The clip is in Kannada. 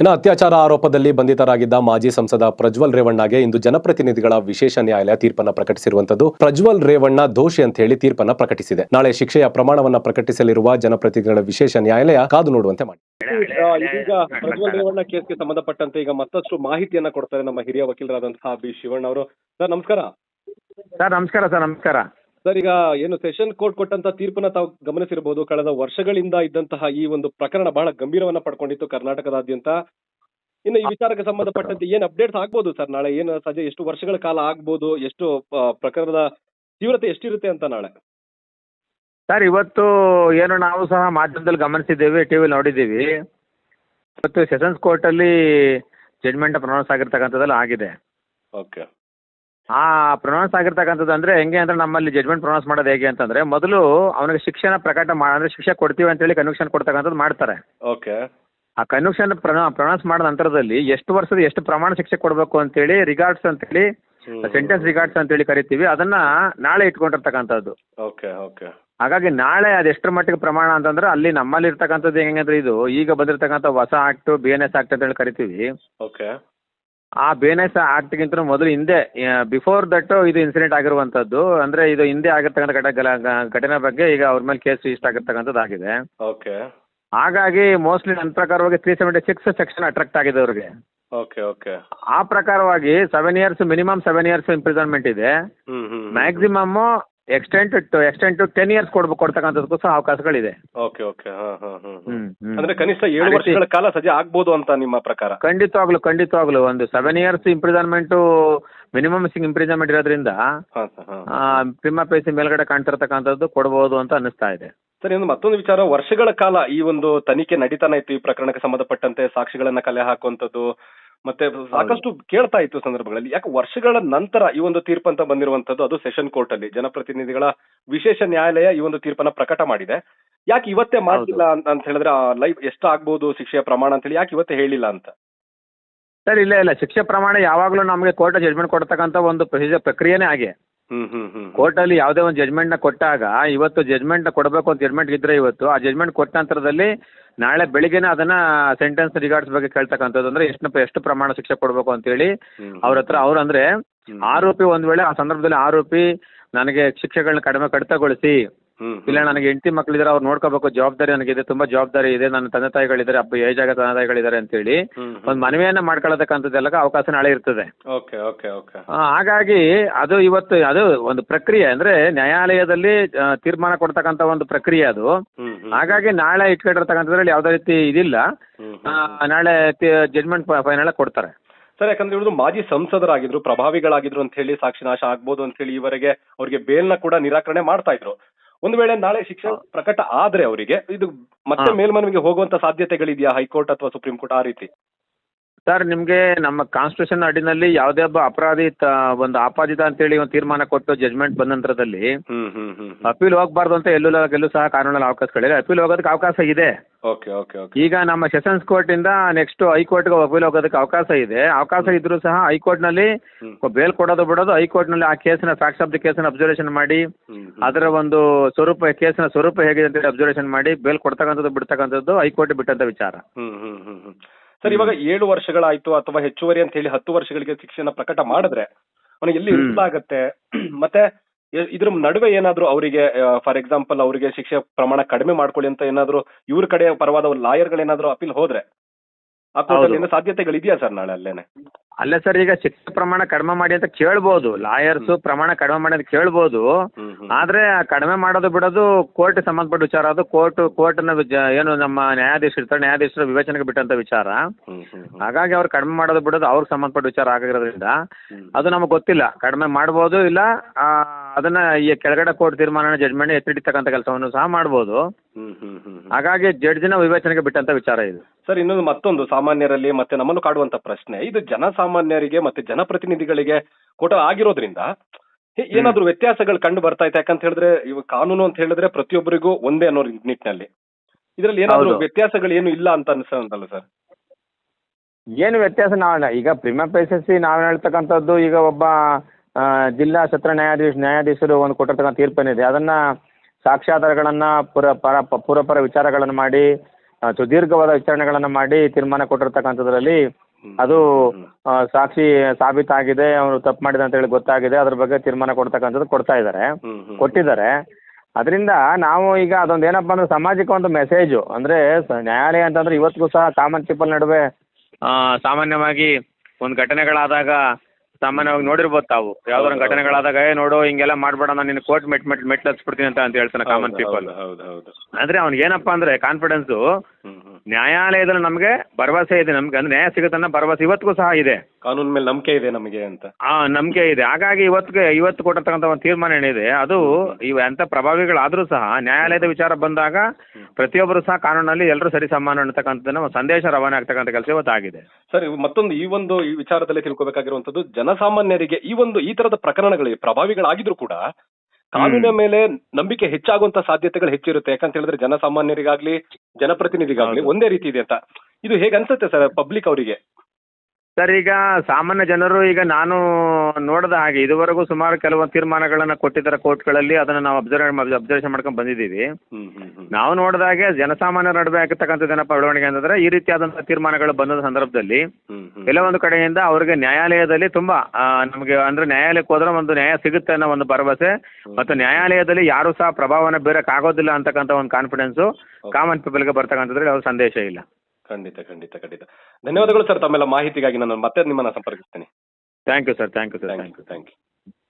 ಇನ್ನು ಅತ್ಯಾಚಾರ ಆರೋಪದಲ್ಲಿ ಬಂಧಿತರಾಗಿದ್ದ ಮಾಜಿ ಸಂಸದ ಪ್ರಜ್ವಲ್ ರೇವಣ್ಣಗೆ ಇಂದು ಜನಪ್ರತಿನಿಧಿಗಳ ವಿಶೇಷ ನ್ಯಾಯಾಲಯ ತೀರ್ಪನ್ನ ಪ್ರಕಟಿಸಿರುವಂತದ್ದು ಪ್ರಜ್ವಲ್ ರೇವಣ್ಣ ದೋಷಿ ಅಂತ ಹೇಳಿ ತೀರ್ಪನ್ನ ಪ್ರಕಟಿಸಿದೆ. ನಾಳೆ ಶಿಕ್ಷೆಯ ಪ್ರಮಾಣವನ್ನ ಪ್ರಕಟಿಸಲಿರುವ ಜನಪ್ರತಿನಿಧಿಗಳ ವಿಶೇಷ ನ್ಯಾಯಾಲಯ ಕಾದು ನೋಡುವಂತೆ ಮಾಡಿ. ಇದೀಗ ಪ್ರಜ್ವಲ್ ರೇವಣ್ಣ ಕೇಸ್ಗೆ ಸಂಬಂಧಪಟ್ಟಂತೆ ಈಗ ಮತ್ತಷ್ಟು ಮಾಹಿತಿಯನ್ನ ಕೊಡ್ತಾರೆ ನಮ್ಮ ಹಿರಿಯ ವಕೀಲರಾದಂತಹ ಬಿ ಶಿವಣ್ಣ ಅವರು. ಸರ್ ನಮಸ್ಕಾರ. ಸರ್ ನಮಸ್ಕಾರ ಸರ್ ನಮಸ್ಕಾರ. ಸರ್ ಈಗ ಏನು ಸೆಷನ್ ಕೋರ್ಟ್ ಕೊಟ್ಟಂತ ತೀರ್ಪನ್ನ ತಾವು ಗಮನಿಸಿರಬಹುದು ಕಳೆದ ವರ್ಷಗಳಿಂದ ಇದ್ದಂತಹ ಈ ಒಂದು ಪ್ರಕರಣ ಬಹಳ ಗಂಭೀರವನ್ನ ಪಡ್ಕೊಂಡಿತ್ತು ಕರ್ನಾಟಕದಾದ್ಯಂತ. ಇನ್ನು ಈ ವಿಚಾರಕ್ಕೆ ಸಂಬಂಧಪಟ್ಟಂತೆ ಏನ್ ಅಪ್ಡೇಟ್ಸ್ ಆಗ್ಬೋದು ಸರ್ ನಾಳೆ ಏನು ಸಜೆ ಎಷ್ಟು ವರ್ಷಗಳ ಕಾಲ ಆಗ್ಬೋದು ಎಷ್ಟು ಪ್ರಕರಣದ ತೀವ್ರತೆ ಎಷ್ಟಿರುತ್ತೆ ಅಂತ ನಾಳೆ? ಸರ್ ಇವತ್ತು ಏನು ನಾವು ಸಹ ಮಾಧ್ಯಮದಲ್ಲಿ ಗಮನಿಸಿದ್ದೇವೆ ಟಿ ವಿಲಿ ನೋಡಿದ್ದೀವಿ. ಇವತ್ತು ಸೆಷನ್ಸ್ ಕೋರ್ಟಲ್ಲಿ ಜಡ್ಮೆಂಟ್ ಪ್ರೊನೌನ್ಸ್ ಆಗಿರ್ತಕ್ಕಂಥದ್ದೆಲ್ಲ ಆಗಿದೆ. ಓಕೆ ಪ್ರೊನೌನ್ಸ್ ಆಗಿರ್ತಕ್ಕಂಥದ್ದು ಅಂದರೆ ಹೆಂಗೆ ಅಂದರೆ ನಮ್ಮಲ್ಲಿ ಜಡ್ಮೆಂಟ್ ಪ್ರೊನೌನ್ಸ್ ಮಾಡೋದು ಹೇಗೆ ಅಂತಂದರೆ ಮೊದಲು ಅವನಿಗೆ ಶಿಕ್ಷೆನ ಪ್ರಕಟ ಮಾಡ ಅಂದರೆ ಶಿಕ್ಷೆ ಕೊಡ್ತೀವಿ ಅಂತ ಹೇಳಿ ಕನ್ವಿಕ್ಷನ್ ಕೊಡ್ತಕ್ಕಂಥದ್ದು ಮಾಡ್ತಾರೆ. ಓಕೆ ಆ ಕನ್ವಿಕ್ಷನ್ ಪ್ರೊನೌನ್ಸ್ ಮಾಡಿದ ನಂತರದಲ್ಲಿ ಎಷ್ಟು ವರ್ಷದ ಎಷ್ಟು ಪ್ರಮಾಣ ಶಿಕ್ಷೆ ಕೊಡಬೇಕು ಅಂತೇಳಿ ರಿಗಾರ್ಡ್ಸ್ ಅಂತೇಳಿ ಸೆಂಟೆನ್ಸ್ ರಿಗಾರ್ಡ್ಸ್ ಅಂತೇಳಿ ಕರಿತೀವಿ. ಅದನ್ನ ನಾಳೆ ಇಟ್ಕೊಂಡಿರ್ತಕ್ಕಂಥದ್ದು. ಓಕೆ ಓಕೆ ಹಾಗಾಗಿ ನಾಳೆ ಅದು ಎಷ್ಟರ ಮಟ್ಟಿಗೆ ಪ್ರಮಾಣ ಅಂತಂದ್ರೆ ಅಲ್ಲಿ ನಮ್ಮಲ್ಲಿ ಇರ್ತಕ್ಕಂಥದ್ದು ಹೆಂಗೆ ಅಂದ್ರೆ ಇದು ಈಗ ಬಂದಿರತಕ್ಕಂಥ ಹೊಸ act B N S act ಅಂತ ಹೇಳಿ ಕರಿತೀವಿ. ಓಕೆ ಆ ಬೇನೆಸ್ ಎನ್ ಎಸ್ ಆಕ್ಟ್ಗಿಂತ ಮೊದಲು ಹಿಂದೆ ಬಿಫೋರ್ ದಟ್ ಇದು ಇನ್ಸಿಡೆಂಟ್ ಆಗಿರುವಂಥದ್ದು. ಅಂದ್ರೆ ಇದು ಹಿಂದೆ ಆಗಿರ್ತಕ್ಕಂಥ ಘಟ ಘಟನೆ ಬಗ್ಗೆ ಈಗ ಅವ್ರ ಮೇಲೆ ಕೇಸ್ ಇಷ್ಟ ಆಗಿರ್ತಕ್ಕಂಥದ್ದು ಆಗಿದೆ. ಓಕೆ ಹಾಗಾಗಿ ಮೋಸ್ಟ್ಲಿ ನನ್ನ ಪ್ರಕಾರವಾಗಿ three seventy six section attract ಆಗಿದೆ ಅವ್ರಿಗೆ. ಓಕೆ ಓಕೆ ಆ ಪ್ರಕಾರವಾಗಿ seven years minimum seven years imprisonment ಇದೆ. Maximum extent to extent to ten years ಕೊಡ್ಬೇಕು ಕೊಡ್ತಕ್ಕಂಥದ್ದಕ್ಕೂ ಸಹ ಅವಕಾಶಗಳಿದೆ. ಓಕೆ ಓಕೆ ಹಾ ಹಾ ಹ್ಮ್ ಹ್ಮ್ ಹ್ಮ್ ಹ್ಮ್. ಅಂದ್ರೆ ಕನಿಷ್ಠ ಏಳು ವರ್ಷಗಳ ಕಾಲ ಸಜೆ ಆಗ್ಬೋದು ಅಂತ ನಿಮ್ಮ ಪ್ರಕಾರ? ಖಂಡಿತವಾಗ್ಲು ಖಂಡಿತವಾಗ್ಲು. ಒಂದು seven years imprisonment minimum imprisonment ಇರೋದ್ರಿಂದ ಹಾ ಸರ್ ಹಾ. ಪ್ರಿಮ ಪೇಸಿ ಮೇಲ್ಗಡೆ ಕಾಣ್ತಿರ್ತಕ್ಕಂಥದ್ದು ಕೊಡ್ಬೋದು ಅಂತ ಅನಿಸ್ತಾ ಇದೆ. ಸರ್ ಇನ್ನು ಮತ್ತೊಂದು ವಿಚಾರ. ವರ್ಷಗಳ ಕಾಲ ಈ ಒಂದು ತನಿಖೆ ನಡೀತಾನೆ ಇತ್ತು ಈ ಪ್ರಕರಣಕ್ಕೆ ಸಂಬಂಧಪಟ್ಟಂತೆ ಸಾಕ್ಷಿಗಳನ್ನ ಕಲೆ ಹಾಕುವಂಥದ್ದು. ಮತ್ತೆ ಸಾಕಷ್ಟು ಕೇಳ್ತಾ ಇತ್ತು ಸಂದರ್ಭಗಳಲ್ಲಿ. ಯಾಕೆ ವರ್ಷಗಳ ನಂತರ ಈ ಒಂದು ತೀರ್ಪು ಅಂತ ಬಂದಿರುವಂತದ್ದು ಅದು ಸೆಷನ್ ಕೋರ್ಟ್ ಅಲ್ಲಿ ಜನಪ್ರತಿನಿಧಿಗಳ ವಿಶೇಷ ನ್ಯಾಯಾಲಯ ಈ ಒಂದು ತೀರ್ಪನ್ನ ಪ್ರಕಟ ಮಾಡಿದೆ. ಯಾಕೆ ಇವತ್ತೇ ಮಾಡ್ತಿಲ್ಲ ಅಂತ ಹೇಳಿದ್ರೆ ಹೇಳಿದ್ರೆ ಲೈಫ್ ಎಷ್ಟಾಗ್ಬಹುದು ಶಿಕ್ಷೆಯ ಪ್ರಮಾಣ ಅಂತ ಹೇಳಿ ಯಾಕೆ ಇವತ್ತೇ ಹೇಳಿಲ್ಲ ಅಂತ? ಸರ್ ಇಲ್ಲ ಇಲ್ಲ. ಶಿಕ್ಷೆ ಪ್ರಮಾಣ ಯಾವಾಗಲೂ ನಮಗೆ ಕೋರ್ಟ್ ಜಡ್ಜ್ಮೆಂಟ್ ಕೊಡ್ತಕ್ಕಂಥ ಒಂದು ಪ್ರೊಸೀಜರ್ ಪ್ರಕ್ರಿಯೆನೇ ಹಾಗೆ. ಹ್ಮ್ ಹ್ಮ್ ಹ್ಮ್ ಕೋರ್ಟಲ್ಲಿ ಯಾವುದೇ ಒಂದು ಜಡ್ಮೆಂಟ್ನ ಕೊಟ್ಟಾಗ ಇವತ್ತು ಜಡ್ಮೆಂಟ್ ಕೊಡಬೇಕು ಅಂತ ಜಜ್ಮೆಂಟ್ ಇದ್ರೆ ಇವತ್ತು ಆ ಜಜ್ಮೆಂಟ್ ಕೊಟ್ಟ ನಂತರದಲ್ಲಿ ನಾಳೆ ಬೆಳಿಗ್ಗೆನೇ ಅದನ್ನ ಸೆಂಟೆನ್ಸ್ ರಿಗಾರ್ಡ್ಸ್ ಬಗ್ಗೆ ಕೇಳ್ತಕ್ಕಂಥದ್ದು ಅಂದ್ರೆ ಎಷ್ಟು ಎಷ್ಟು ಪ್ರಮಾಣ ಶಿಕ್ಷೆ ಕೊಡಬೇಕು ಅಂತೇಳಿ. ಅವ್ರ ಹತ್ರ ಅವ್ರು ಅಂದ್ರೆ. ಆರೋಪಿ ಒಂದ್ ವೇಳೆ ಆ ಸಂದರ್ಭದಲ್ಲಿ ಆರೋಪಿ ನನಗೆ ಶಿಕ್ಷೆಗಳನ್ನ ಕಡಿಮೆ ಕಡಿತಗೊಳಿಸಿ. ಇಲ್ಲ ನನಗೆ ಹೆಂಡತಿ ಮಕ್ಕಳಿದ್ದಾರೆ ಅವ್ರು ನೋಡ್ಕೋಬೇಕು ಜವಾಬ್ದಾರಿ ನನಗಿದೆ ತುಂಬಾ ಜವಾಬ್ದಾರಿ ಇದೆ ನನ್ನ ತಂದೆ ತಾಯಿಗಳಿದ್ದಾರೆ ಅಪ್ಪ ಏಜ್ ಆಗ ತಂದೆ ತಾಯಿಗಳಿದ್ದಾರೆ ಅಂತ ಹೇಳಿ. ಒಂದು ಮನವಿಯನ್ನ ಮಾಡ್ಕೊಳ್ಳತಕ್ಕಂಥದ್ದೆಲ್ಲ ಅವಕಾಶ ನಾಳೆ ಇರ್ತದೆ. Okay okay okay. ಹಾಗಾಗಿ ಅದು ಇವತ್ತು ಅದು ಒಂದು ಪ್ರಕ್ರಿಯೆ ಅಂದ್ರೆ ನ್ಯಾಯಾಲಯದಲ್ಲಿ ತೀರ್ಮಾನ ಕೊಡ್ತಕ್ಕಂತ ಒಂದು ಪ್ರಕ್ರಿಯೆ ಅದು. ಹಾಗಾಗಿ ನಾಳೆ ಇಟ್ಕೊಂಡಿರ್ತಕ್ಕಂಥದ್ರಲ್ಲಿ ಯಾವುದೇ ರೀತಿ ಇದಿಲ್ಲ. ನಾಳೆ ಜಡ್ಜ್ಮೆಂಟ್ ಫೈನಲ್ ಕೊಡ್ತಾರೆ. ಸರ್ ಯಾಕಂದ್ರೆ ಇವರು ಮಾಜಿ ಸಂಸದರಾಗಿದ್ರು ಪ್ರಭಾವಿಗಳಾಗಿದ್ರು ಅಂತ ಹೇಳಿ ಸಾಕ್ಷಿ ನಾಶ ಆಗ್ಬೋದು ಅಂತ ಹೇಳಿ ಇವರೆಗೆ ಅವರಿಗೆ ಬೇಲ್ನ ಕೂಡ ನಿರಾಕರಣೆ ಮಾಡ್ತಾ ಇದ್ರು. ಒಂದು ವೇಳೆ ನಾಳೆ ಶಿಕ್ಷೆ ಪ್ರಕಟ ಆದ್ರೆ ಅವರಿಗೆ ಇದು ಮತ್ತೆ ಮೇಲ್ಮನವಿಗೆ ಹೋಗುವಂತ ಸಾಧ್ಯತೆಗಳಿದೆಯಾ ಹೈಕೋರ್ಟ್ ಅಥವಾ ಸುಪ್ರೀಂ ಕೋರ್ಟ್ ಆ ರೀತಿ? ಸರ್ ನಿಮಗೆ ನಮ್ಮ ಕಾನ್ಸ್ಟಿಟ್ಯೂಷನ್ ಅಡಿನಲ್ಲಿ ಯಾವುದೇ ಒಬ್ಬ ಅಪರಾಧಿ ತ- ಒಂದು ಆಪಾದಿತ ಅಂತೇಳಿ ಒಂದು ತೀರ್ಮಾನ ಕೊಟ್ಟು ಜಜ್ಮೆಂಟ್ ಬಂದ ನಂತರದಲ್ಲಿ ಅಪೀಲ್ ಹೋಗಬಾರ್ದು ಅಂತ ಎಲ್ಲೂ ಎಲ್ಲೂ ಸಹ ಕಾನೂನಲ್ಲಿ ಅವಕಾಶಗಳಿದೆ ಅಪೀಲ್ ಹೋಗೋದಕ್ಕೆ ಅವಕಾಶ ಇದೆ. ಓಕೆ ಓಕೆ ಓಕೆ ಈಗ ನಮ್ಮ ಸೆಷನ್ಸ್ ಕೋರ್ಟ್ ಇಂದ ನೆಕ್ಸ್ಟ್ ಹೈಕೋರ್ಟ್ಗೆ ಅಪೀಲ್ ಹೋಗೋದಕ್ಕೆ ಅವಕಾಶ ಇದೆ. ಅವಕಾಶ ಇದ್ರೂ ಸಹ ಹೈಕೋರ್ಟ್ನಲ್ಲಿ ಬೇಲ್ ಕೊಡೋದು ಬಿಡೋದು ಹೈಕೋರ್ಟ್ನಲ್ಲಿ ಆ ಕೇಸಿನ ಫ್ಯಾಕ್ಟ್ಸ್ ಆಫ್ ದಿ ಕೇಸನ್ನ ಅಬ್ಸರ್ವೇಷನ್ ಮಾಡಿ. ಅದರ ಒಂದು ಸ್ವರೂಪ ಕೇಸಿನ ಸ್ವರೂಪ ಹೇಗಿದೆ ಅಂತ ಅಬ್ಸರ್ವೇಷನ್ ಮಾಡಿ ಬೇಲ್ ಕೊಡ್ತಕ್ಕಂಥದ್ದು ಬಿಡ್ತಕ್ಕಂಥದ್ದು ಹೈಕೋರ್ಟ್ ಬಿಟ್ಟಂತ ವಿಚಾರ. ಹ್ಮ್ ಹ್ಮ್ ಹ್ಮ್ ಹ್ಮ್. ಸರ್ ಇವಾಗ ಏಳು ವರ್ಷಗಳಾಯ್ತು ಅಥವಾ ಹೆಚ್ಚುವರಿ ಅಂತ ಹೇಳಿ ಹತ್ತು ವರ್ಷಗಳಿಗೆ ಶಿಕ್ಷೆನ ಪ್ರಕಟ ಮಾಡಿದ್ರೆ ಅವನಿಗೆ ಎಲ್ಲಿ ಆಗುತ್ತೆ ಇರಿಸಲಾಗತ್ತೆ ಮತ್ತೆ ಇದ್ರ ನಡುವೆ ಏನಾದ್ರು ಅವರಿಗೆ ಫಾರ್ ಎಕ್ಸಾಂಪಲ್ ಅವರಿಗೆ ಶಿಕ್ಷೆ ಪ್ರಮಾಣ ಕಡಿಮೆ ಮಾಡ್ಕೊಳ್ಳಿ ಅಂತ ಏನಾದ್ರು ಇವ್ರ ಕಡೆ ಪರವಾದ ಲಾಯರ್ಗಳೇನಾದ್ರು ಅಪೀಲ್ ಹೋದ್ರೆ ಆ. ಕೋರ್ಟಲ್ಲಿ ಸಾಧ್ಯತೆಗಳಿದೆಯಾ ಸರ್ ನಾಳೆ ಅಲ್ಲೇನೆ? ಅಲ್ಲೇ ಸರ್ ಈಗ ಶಿಕ್ಷೆ ಪ್ರಮಾಣ ಕಡಿಮೆ ಮಾಡಿ ಅಂತ ಕೇಳ್ಬೋದು. ಲಾಯರ್ಸ್ ಪ್ರಮಾಣ ಕಡಿಮೆ ಮಾಡಿ ಅಂತ ಕೇಳ್ಬೋದು. ಆದರೆ ಕಡಿಮೆ ಮಾಡೋದು ಬಿಡೋದು ಕೋರ್ಟ್ ಸಂಬಂಧಪಟ್ಟ ವಿಚಾರ. ಅದು ಕೋರ್ಟ್ ಕೋರ್ಟ್ನ ಏನು ನಮ್ಮ ನ್ಯಾಯಾಧೀಶ ಇರ್ತಾರೆ ನ್ಯಾಯಾಧೀಶರ ವಿವೇಚನೆಗೆ ಬಿಟ್ಟಂತ ವಿಚಾರ. ಹಾಗಾಗಿ ಅವ್ರು ಕಡಿಮೆ ಮಾಡೋದು ಬಿಡೋದು ಅವ್ರಿಗೆ ಸಂಬಂಧಪಟ್ಟ ವಿಚಾರ ಆಗಿರೋದ್ರಿಂದ ಅದು ನಮಗೆ ಗೊತ್ತಿಲ್ಲ. ಕಡಿಮೆ ಮಾಡ್ಬೋದು ಇಲ್ಲ ಆ, ಅದನ್ನ ಈ ಕೆಳಗಡೆ ಕೋರ್ಟ್ ತೀರ್ಮಾನ ಜಡ್ಜ್ಮೆಂಟ್ ಎತ್ತಿಡಿತಕ್ಕಂಥ ಕೆಲಸವನ್ನು ಸಹ ಮಾಡಬಹುದು ಹ್ಮ್ ಹ್ಮ್ ಹ್ಮ್ ಹ್ಮ್. ಹಾಗಾಗಿ ಜಡ್ಜ್ನ ವಿವೇಚನೆಗೆ ಬಿಟ್ಟಂತ ವಿಚಾರ ಇದು. ಸರ್ ಇನ್ನೊಂದು ಮತ್ತೊಂದು ಸಾಮಾನ್ಯರಲ್ಲಿ ಮತ್ತೆ ನಮ್ಮನ್ನು ಕಾಡುವಂತ ಪ್ರಶ್ನೆ. ಇದು ಜನಸಾಮಾನ್ಯರಿಗೆ ಮತ್ತೆ ಜನಪ್ರತಿನಿಧಿಗಳಿಗೆ ಕೊಟ ಆಗಿರೋದ್ರಿಂದ ಏನಾದ್ರು ಏನಾದ್ರೂ ವ್ಯತ್ಯಾಸಗಳು ಕಂಡು ಬರ್ತಾ ಇದೆ ಯಾಕಂತ ಹೇಳಿದ್ರೆ ಇವಾಗ ಕಾನೂನು ಅಂತ ಹೇಳಿದ್ರೆ ಪ್ರತಿಯೊಬ್ಬರಿಗೂ ಒಂದೇ ಅನ್ನೋ ನಿಟ್ಟಿನಲ್ಲಿ. ಇದರಲ್ಲಿ ಏನಾದ್ರು ಹೌದು. ವ್ಯತ್ಯಾಸಗಳು ಏನು ಇಲ್ಲ ಅಂತ ಅನ್ಸಲ್ಲ ಸರ್? ಏನು ವ್ಯತ್ಯಾಸ ನಾವು ಈಗ ಪ್ರಿಮ ಪೇಸಸಿ ನಾವು ಹೇಳ್ತಕ್ಕಂಥದ್ದು ಈಗ ಒಬ್ಬ ಜಿಲ್ಲಾ ಸತ್ರ ನ್ಯಾಯಾಧೀಶ ನ್ಯಾಯಾಧೀಶರು ಒಂದು ಕೊಟ್ಟಿರ್ತಕ್ಕಂಥ ತೀರ್ಪೇನಿದೆ. ಅದನ್ನ ಸಾಕ್ಷ್ಯಾಧಾರಗಳನ್ನ ಪುರ ಪರ ಪ- ಪೂರ್ವಪರ ವಿಚಾರಗಳನ್ನು ಮಾಡಿ ಸುದೀರ್ಘವಾದ ವಿಚಾರಣೆಗಳನ್ನು ಮಾಡಿ ತೀರ್ಮಾನ ಕೊಟ್ಟಿರ್ತಕ್ಕಂಥದ್ರಲ್ಲಿ ಅದು ಸಾಕ್ಷಿ ಸಾಬೀತಾಗಿದೆ ಅವರು ತಪ್ಪು ಮಾಡಿದ ಅಂತ ಹೇಳಿ ಗೊತ್ತಾಗಿದೆ ಅದ್ರ ಬಗ್ಗೆ ತೀರ್ಮಾನ ಕೊಡ್ತಕ್ಕಂಥದ್ದು ಕೊಡ್ತಾ ಇದ್ದಾರೆ ಕೊಟ್ಟಿದ್ದಾರೆ. ಅದರಿಂದ ನಾವು ಈಗ ಅದೊಂದು ಏನಪ್ಪ ಅಂದ್ರೆ ಸಮಾಜಕ್ಕೆ ಒಂದು ಮೆಸೇಜು. ಅಂದ್ರೆ ನ್ಯಾಯಾಲಯ ಅಂತಂದ್ರೆ ಇವತ್ತಿಗೂ ಸಹ ಕಾಮನ್ ಪೀಪಲ್ ನಡುವೆ ಸಾಮಾನ್ಯವಾಗಿ ಒಂದು ಘಟನೆಗಳಾದಾಗ ಸಾಮಾನ್ಯವಾಗಿ ನೋಡಿರ್ಬೋದು ತಾವು. ಯಾವ್ದಾರ ಘಟನೆಗಳಾದಾಗ ಏ ನೋಡು ಹಿಂಗೆಲ್ಲ ಮಾಡ್ಬೇಡ ನಾನು ನಿನ್ನ ಕೋರ್ಟ್ ಮೆಟ್ ಮೆಟ್ ಮೆಟ್ಲು ಹಚ್ಬಿಡ್ತೀನಿ ಅಂತ ಅಂತ ಹೇಳ್ತಾನೆ ಕಾಮನ್ ಪೀಪಲ್. ಹೌದು ಹೌದು ಆದರೆ ಅವ್ನಿಗೆ ಏನಪ್ಪ ಅಂದರೆ ಕಾನ್ಫಿಡೆನ್ಸು ನ್ಯಾಯಾಲಯದಲ್ಲಿ ನಮಗೆ ಭರವಸೆ ಇದೆ ನಮ್ಗೆ. ಅಂದ್ರೆ ನ್ಯಾಯ ಸಿಗುತ್ತೆ ಅನ್ನೋ ಭರವಸೆ ಇವತ್ತಿಗೂ ಸಹ ಇದೆ. ಕಾನೂನ್ ಮೇಲೆ ನಂಬಿಕೆ ಇದೆ ನಮಗೆ ಅಂತ. ಆ ನಂಬಿಕೆ ಇದೆ. ಹಾಗಾಗಿ ಇವತ್ತಿಗೆ ಇವತ್ತು ಕೊಟ್ಟಿರ್ತಕ್ಕಂಥ ಒಂದು ತೀರ್ಮಾನ ಏನಿದೆ ಅದು ಇವು ಎಂತ ಪ್ರಭಾವಿಗಳಾದರೂ ಸಹ ನ್ಯಾಯಾಲಯದ ವಿಚಾರ ಬಂದಾಗ ಪ್ರತಿಯೊಬ್ಬರು ಸಹ ಕಾನೂನಲ್ಲಿ ಎಲ್ಲರೂ ಸರಿ ಸಮಾನ ಅನ್ನತಕ್ಕಂಥದ್ದನ್ನ ಒಂದು ಸಂದೇಶ ರವಾನೆ ಆಗ್ತಕ್ಕಂಥ ಕೆಲಸ ಇವತ್ತಾಗಿದೆ. ಸರಿ ಸರ್ ಇವ್ ಮತ್ತೊಂದು ಈ ಒಂದು ಈ ವಿಚಾರದಲ್ಲಿ ತಿಳ್ಕೊಬೇಕಾಗಿರುವಂತದ್ದು ಜನಸಾಮಾನ್ಯರಿಗೆ ಈ ಒಂದು ಈ ತರದ ಪ್ರಕರಣಗಳು ಪ್ರಭಾವಿಗಳಾಗಿದ್ರು ಕೂಡ ಕಾನೂನಿನ ಮೇಲೆ ನಂಬಿಕೆ ಹೆಚ್ಚಾಗುವಂತ ಸಾಧ್ಯತೆಗಳು ಹೆಚ್ಚಿರುತ್ತೆ. ಯಾಕಂತ ಹೇಳಿದ್ರೆ ಜನಸಾಮಾನ್ಯರಿಗಾಗ್ಲಿ ಜನಪ್ರತಿನಿಧಿಗಾಗ್ಲಿ ಒಂದೇ ರೀತಿ ಇದೆ ಅಂತ. ಇದು ಹೇಗೆ ಅನ್ಸುತ್ತೆ ಸರ್ ಪಬ್ಲಿಕ್ ಅವರಿಗೆ? ಸರ್ ಈಗ ಸಾಮಾನ್ಯ ಜನರು ಈಗ ನಾನು ನೋಡಿದ ಹಾಗೆ ಇದುವರೆಗೂ ಸುಮಾರು ಕೆಲವೊಂದು ತೀರ್ಮಾನಗಳನ್ನು ಕೊಟ್ಟಿದ್ದಾರೆ ಕೋರ್ಟ್ಗಳಲ್ಲಿ. ಅದನ್ನು ನಾವು ಅಬ್ಸರ್ವ್ ಅಬ್ಸರ್ವೇಷನ್ ಮಾಡ್ಕೊಂಡು ಬಂದಿದ್ದೀವಿ. ನಾವು ನೋಡಿದಾಗೆ ಜನಸಾಮಾನ್ಯರ ನಡುವೆ ಆಗಿರ್ತಕ್ಕಂಥದ್ದು ಏನಪ್ಪ ಬೆಳವಣಿಗೆ ಅಂತಂದ್ರೆ ಈ ರೀತಿಯಾದಂಥ ತೀರ್ಮಾನಗಳು ಬಂದ ಸಂದರ್ಭದಲ್ಲಿ ಕೆಲವೊಂದು ಕಡೆಯಿಂದ ಅವರಿಗೆ ನ್ಯಾಯಾಲಯದಲ್ಲಿ ತುಂಬಾ ನಮಗೆ ಅಂದ್ರೆ ನ್ಯಾಯಾಲಯಕ್ಕೆ ಹೋದ್ರೆ ಒಂದು ನ್ಯಾಯ ಸಿಗುತ್ತೆ ಅನ್ನೋ ಒಂದು ಭರವಸೆ ಮತ್ತು ನ್ಯಾಯಾಲಯದಲ್ಲಿ ಯಾರು ಸಹ ಪ್ರಭಾವನ ಬೇರೆ ಆಗೋದಿಲ್ಲ ಅಂತಕ್ಕಂಥ ಒಂದು ಕಾನ್ಫಿಡೆನ್ಸು ಕಾಮನ್ ಪೀಪಲ್ಗೆ ಬರ್ತಕ್ಕಂಥದ್ರಲ್ಲಿ ಯಾವ ಸಂದೇಶ ಇಲ್ಲ. ಖಂಡಿತ ಖಂಡಿತ ಖಂಡಿತ. ಧನ್ಯವಾದಗಳು ಸರ್ ತಮ್ಮೆಲ್ಲ ಮಾಹಿತಿಗಾಗಿ ನಾನು ಮತ್ತೆ ನಿಮ್ಮನ್ನ ಸಂಪರ್ಕಿಸ್ತೇನೆ. Thank you sir thank you sir thank you thank you